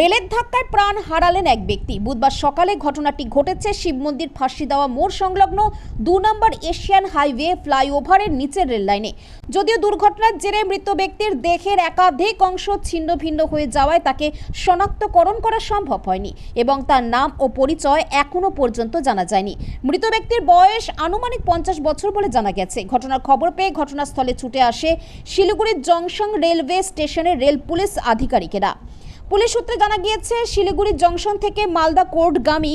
রেলের ধাক্কায় প্রাণ হারালেন এক ব্যক্তি। বুধবার সকালে ঘটনাটি ঘটেছে শিব মন্দির ফাঁসি দেওয়া মোড় সংলগ্ন দু নম্বর এশিয়ান হাইওয়ে ফ্লাইওভারের নিচের রেল লাইনে। যদিও দুর্ঘটনার জেরে মৃত ব্যক্তির দেহের একাধিক অংশ ছিন্ন ভিন্ন হয়ে যাওয়ায় তাকে শনাক্তকরণ করা সম্ভব হয়নি এবং তার নাম ও পরিচয় এখনও পর্যন্ত জানা যায়নি। মৃত ব্যক্তির বয়স আনুমানিক পঞ্চাশ বছর বলে জানা গেছে। ঘটনার খবর পেয়ে ঘটনাস্থলে ছুটে আসে শিলিগুড়ির জংশন রেলওয়ে স্টেশনের রেল পুলিশ আধিকারিকেরা। পুলিশ সূত্রে জানা গিয়েছে, শিলিগুড়ি জংশন থেকে Malda কোর্টগামী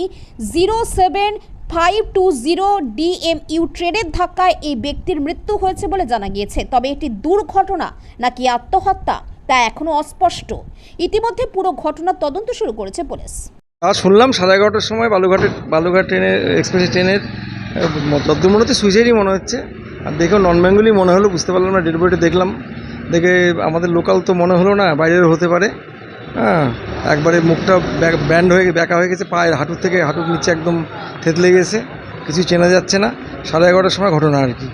zero seven five two zero DMU ট্রেনের ধাক্কায় এই ব্যক্তির মৃত্যু হয়েছে বলে জানা গিয়েছে। তবে এটি দুর্ঘটনা নাকি আত্মহত্যা তা এখনও অস্পষ্ট। ইতিমধ্যে পুরো ঘটনার তদন্ত শুরু করেছে পুলিশ। আর শুনলাম সাড়ে এগারোটার সময় বালুঘাটের, বালুঘাট ট্রেনের, এক্সপ্রেস ট্রেনের যদ্দূর মনে হচ্ছে সুইচেরই মনে হচ্ছে। আর দেখেও নন বেঙ্গলি মনে হলো, বুঝতে পারলাম না ডেড দেখলাম। দেখে আমাদের লোকাল তো মনে হলো না বাইরের হতে পারে। হ্যাঁ। একবারে মুখটা ব্যান্ড হয়ে ব্যাকা হয়ে গেছে পায়ের হাঁটুর থেকে হাঁটুর নিচে একদম থেতলে গেছে কিছু চেনা যাচ্ছে না। সাড়ে এগারোটার সময় ঘটনা আর কি।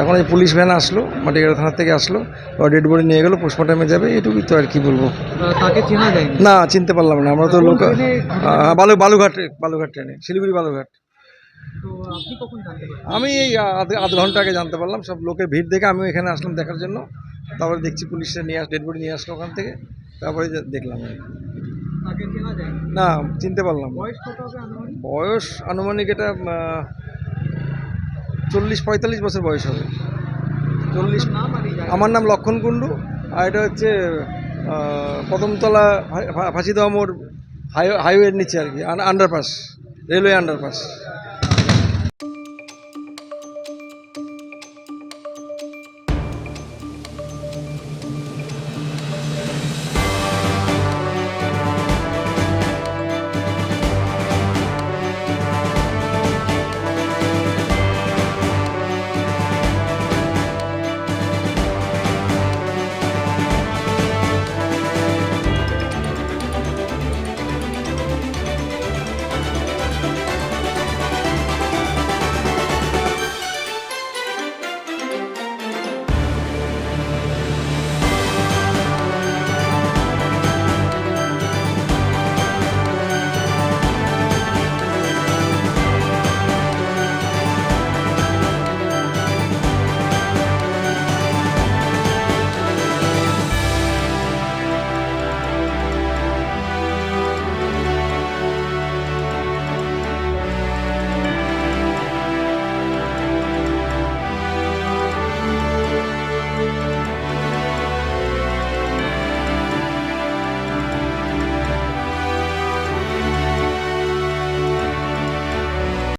এখন এই পুলিশ ভ্যান আসলো মাটিগাড়া থানার থেকে আসলো এবার ডেড বডি নিয়ে গেলো পোস্টমর্টমে যাবে এটুকুই তো আর কি বলব। তাকে চেনা যায়নি? না চিনতে পারলাম না আমরা তো লোক বালু বালুঘাটে বালুঘাট ট্রেনে শিলিগুড়ি বালুঘাট। আমি এই আধ আধ ঘণ্টা আগে জানতে পারলাম সব লোকের ভিড় দেখে আমিও এখানে আসলাম দেখার জন্য। তারপরে দেখছি পুলিশে নিয়ে আস ডেড বডি নিয়ে আসলো ওখান থেকে। তারপরে দেখলাম না চিনতে পারলাম বয়স আনুমানিক? এটা চল্লিশ পঁয়তাল্লিশ বছর বয়স হবে। চল্লিশ আমার নাম লক্ষণ কুণ্ডু আর এটা হচ্ছে কদমতলা ফা- ফা- ফাঁসি দেওয়া মোড় হাইওয়ের নিচে আর কি আন্ডারপাস রেলওয়ে আন্ডারপাস।